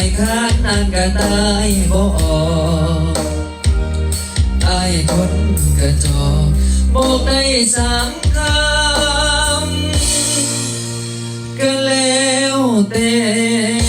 ายค้านนานก็ตายบ่ออกอายคนกระจอกบอกได้สามคำก็แล้วแต่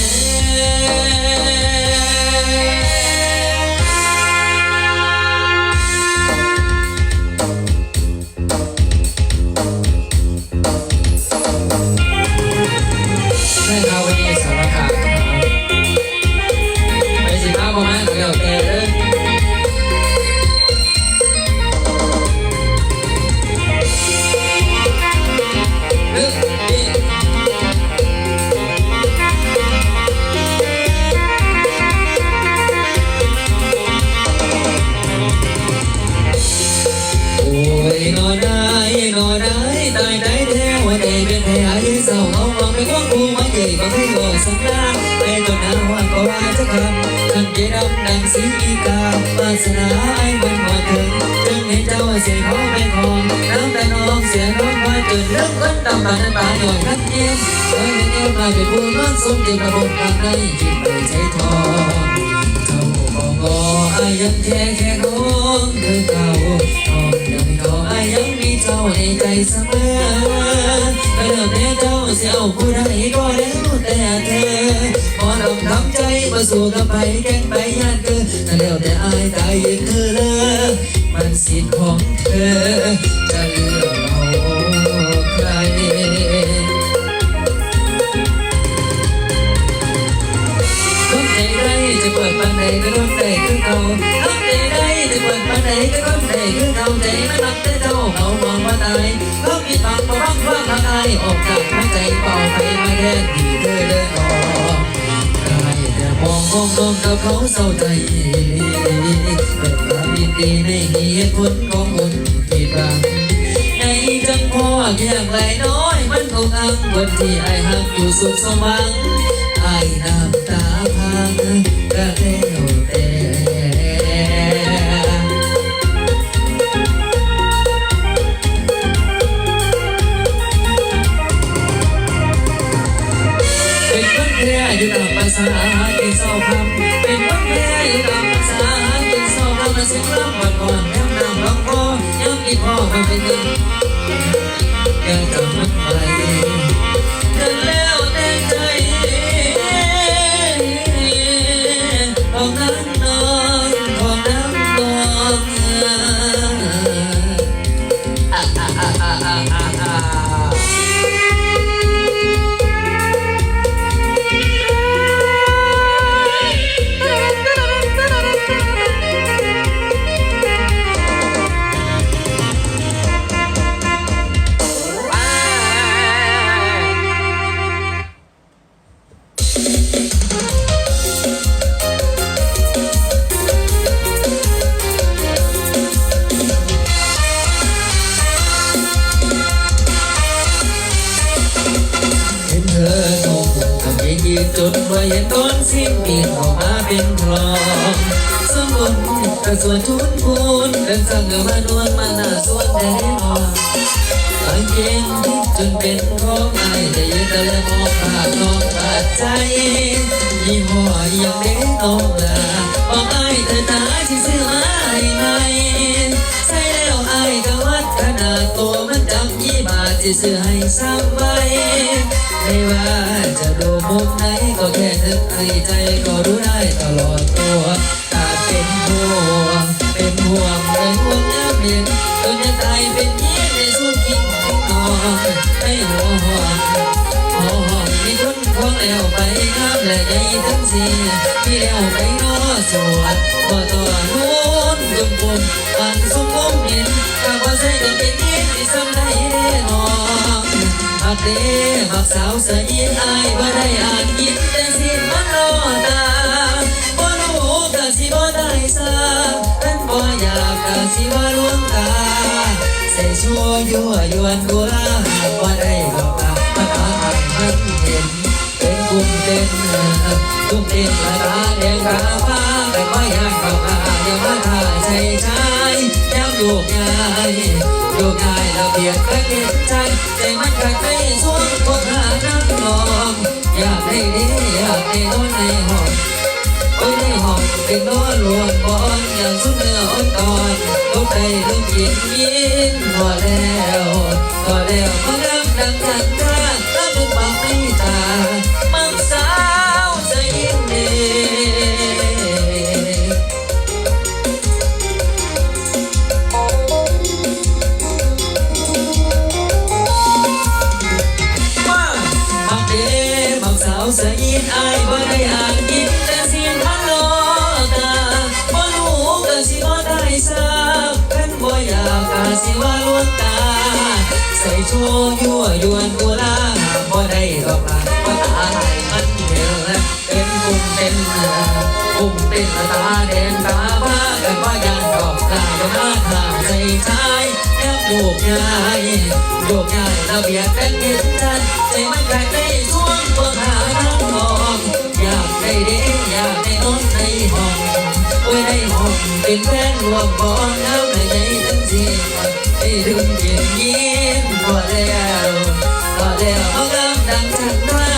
กูมาใหญ่ก็คือโลกสักดาไปต้นน้ำว่าก็ว่าจะคำทั้งเกดำดังสีกาวาสนาไอ้มันมาถึงจึงให้เจ้าเสียขอเป็นของน้ำตาน้องเสียน้องมาจนเริ่มคนตำตาน้ำตาหน่อยนักเยี่ยมเอ้ยไม่เยี่ยมมาเป็นผู้มั่นสมเด็จพระบรมข้างในคิดไปใจทองเจ้าบอกก็อายังแค่แค่น้องคือเก่า ในใจเสมอก็แล้วแต่เจ้าเสียเอาผู้ใดก็แล้วแต่เธอขอลองทำใจมาสู่กับไปแกล้งไปยากเกินก็แล้วแต่อายตายยังคือเลิกมันสิทธิ์ของเธอ จะเลือกเอาใครทำใจได้จะเปิดปันใดก็ต้องใจคือเขาทำใจได้ จะเปิดปันใดก็ต้องใจคือเขาใจไม่รักแต่เจ้าเขามองว่าตายเขามีปากก็บังว่าทางอายออกจากหัวใจเป่าไปมาแทนที่เธอเดินออกได้แต่มองมองมองกับเขาเศร้าใจเป็นความยินดีในเหตุผลของคนผิดหวังในจังพ่ออย่างไรน้อยมันคงอังคนที่ไอ้หักอยู่สุขสมหวังไอ้น้ำ อยู่ตามภาษากินเศร้าคำเป็นคนแพ้อยู่ตามภาษากินเศร้าคำมาเสียงร้องวันก่อนย้ำน้ำร้องคอยังกินพ่อมันเป็นเงิน จนว่เห็นต้นสิ้นปีออกมาเป็นคลองสมบูรณ์กระส่วนทุนพูนเดินสั่งเงมานวลมาหน้าสวนแดงออนกางเกงที่จนเป็นของไอ้แต่ยืนแต่ละมองผ่านน้องบาดใจยี่ห้อยังเด็กน้องลาบอกไอ้เธอตาที่ซื้อมาให้ไหมใส่แล้วไอ้ก็วัดขนาดตัวมันจำยี่บาทที่ซื้อให้ซ้ำไว้ ไม่ว่าจะดูมุมไหนก็แค่นึกในใจก็รู้ได้ตลอดตัวตาเป็นห่วงเป็นห่วงเป็นห่วงยามเย็นจนยังตายเป็นเยี่ยในส่วนกินนอนให้หัวห่วงหัวห่วงมีคนของแล้วไปข้ามและใหญ่ทั้งสี่ที่แล้วไปนอสวดบ่ตัวนู้นยมปุ่มปันสมมุมเห็นกาบ่ใส่กันเป็นเย็นที่สำได้แน่นอน หักเด้หักสาวสะยินอายบ่ได้อานยินแต่สิมันรอตาบ่รู้ก็สิบ่ได้ซาท่านบ่อยากก็สิว่าลวงตาใส่ชั่วยั่วยวนกุลาหากบ่ได้หอกตามาตามันเห็นเป็นกลุ่มเต้นกลุ่มเต้นมาตาแดงตาฟ้าแต่ก็อยาก โยกย้ายโยกย้ายระเบียบกระเก็บใจใจมันกัดในช่วงพวกหาน้ำนองอยากให้ดีอยากให้นอนในห้องโอ้ยในห้องเป็นนอนรวนบอนอย่างสุดเนื้ออ่อนตอนลุกได้ลุกยินยินพอแล้วพอแล้วพอน้ำดังจันทราถ้าเป็นปากไม่ สาวสะยินอายบ่ได้อ่านกินแต่เสียงฮัลโลตาบ่รู้ก็สิบ่ได้ทราบเพิ่นบ่อยากกะสิว่าลวงตา ใส่ชั่วยั่วยวนกุลาบ่ได้ดอกลาบ่ตาให้มันเดือดเป็นกุมเป็นเนื้อกุมเป็นตาแดงตาบ้ากัน โยกย้ายโยกย้ายระเบียบเป็นเงินจันใจมันแปลกในช่วงตัวหาทางทองอยากได้เด็กอยากได้น้องในห้องไว้ในห้องเป็นแฟนรวมบองแล้วในใจทั้งทีได้เปลี่ยนยิ้มพอแล้วพอแล้วเอาเริ่มดังจากนั้น